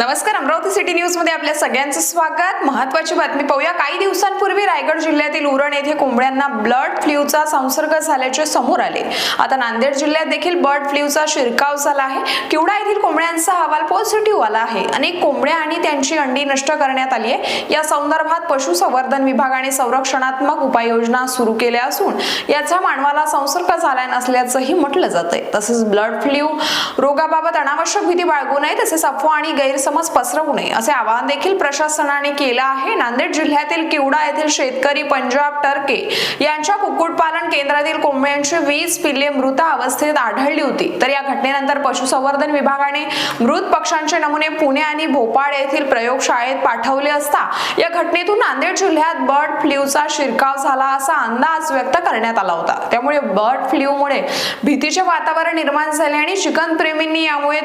नमस्कार अमरावती सिटी न्यूजमध्ये आपल्या सगळ्यांचं स्वागत. महत्वाची बातमी पाहूया. काही दिवसांपूर्वी रायगड जिल्ह्यातील उरण येथे कोंबड्यांना ब्लड फ्ल्यूचा संसर्ग झाल्याचे समोर आले. आता नांदेड जिल्ह्यात देखील बर्ड फ्ल्यूचा शिरकाव झाला आहे. किवडा येथील कोंबड्यांचा अहवाल पॉझिटिव्ह आला आहे. अनेक कोंबड्या आणि त्यांची अंडी नष्ट करण्यात आली आहे. या संदर्भात पशुसंवर्धन विभागाने संरक्षणात्मक उपाययोजना सुरू केल्या असून याचा मानवाला संसर्ग झाला नसल्याचंही म्हटलं जातंय. तसेच ब्लड फ्ल्यू रोगाबाबत अनावश्यक भीती बाळगू नये तसेच अफवा आणि गैरसमज पसरवू नये. असे आवाहन देखील प्रशासनाने केलं आहे. नांदेड जिल्ह्यातील किवडा येथील शेतकरी पंजाब टर्के यांच्या कुक्कुटपालन केंद्रातील कोंबड्यांची वीस पिल्ले मृत अवस्थेत आढळली होती. तर या घटनेनंतर पशुसंवर्धन विभागाने मृत पक्ष्यांचे नमुने पुणे आणि भोपाळ येथील प्रयोगशाळेत पाठवले असता या घटनेतून नांदेड जिल्ह्यात बर्ड फ्ल्यूचा शिरकाव झाला असा अंदाज व्यक्त करण्यात आला होता. त्यामुळे बर्ड फ्ल्यूमुळे भीतीचे वातावरण निर्माण झाले आणि चिकन प्रेमींनी यामुळे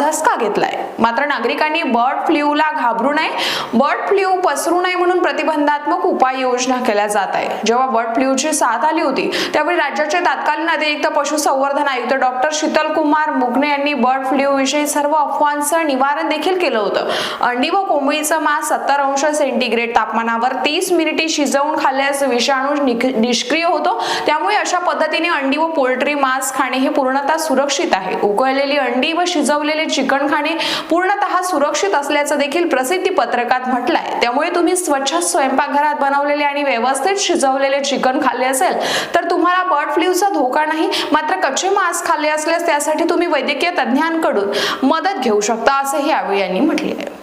धसका घेतलाय. मात्र नागरिकांनी बर्ड फ्ल्यूला घाबरू नये बर्ड फ्ल्यू पसरू नये म्हणून प्रतिबंधात्मक उपाययोजना केल्या जात आहे जेव्हा बर्ड फ्ल्यूची साथ आली होती त्यावेळी राज्याचे तत्कालीन अतिरिक्त पशुसंवर्धन आयुक्त डॉक्टर शीतल कुमार मुगने यांनी बर्ड फ्ल्यू विषयी सर्व अफवांचं निवारण देखील केलं होतं. अंडी व कोंबडीचं मांस सत्तर अंश सेंटीग्रेड तापमानावर तीस मिनिटे शिजवून खाल्ल्यास विषाणू निष्क्रिय होतो. त्यामुळे अशा पद्धतीने अंडी व पोल्ट्री मांस खाणे हे पूर्णतः सुरक्षित आहे. उकळलेली अंडी व शिजवलेले चिकन खाणे पूर्णतः हा सुरक्षित असल्याचं देखील प्रसिद्धी पत्रकात म्हटलंय. त्यामुळे तुम्ही स्वच्छ स्वयंपाकघरात बनवलेले आणि व्यवस्थित शिजवलेले चिकन खाल्ले असेल तर तुम्हाला बर्ड फ्ल्यूचा धोका नाही मात्र कच्चे मांस खाल्ले असल्यास त्यासाठी तुम्ही वैद्यकीय तज्ज्ञांकडून मदत घेऊ शकता असंही यावेळी यांनी म्हटले आहे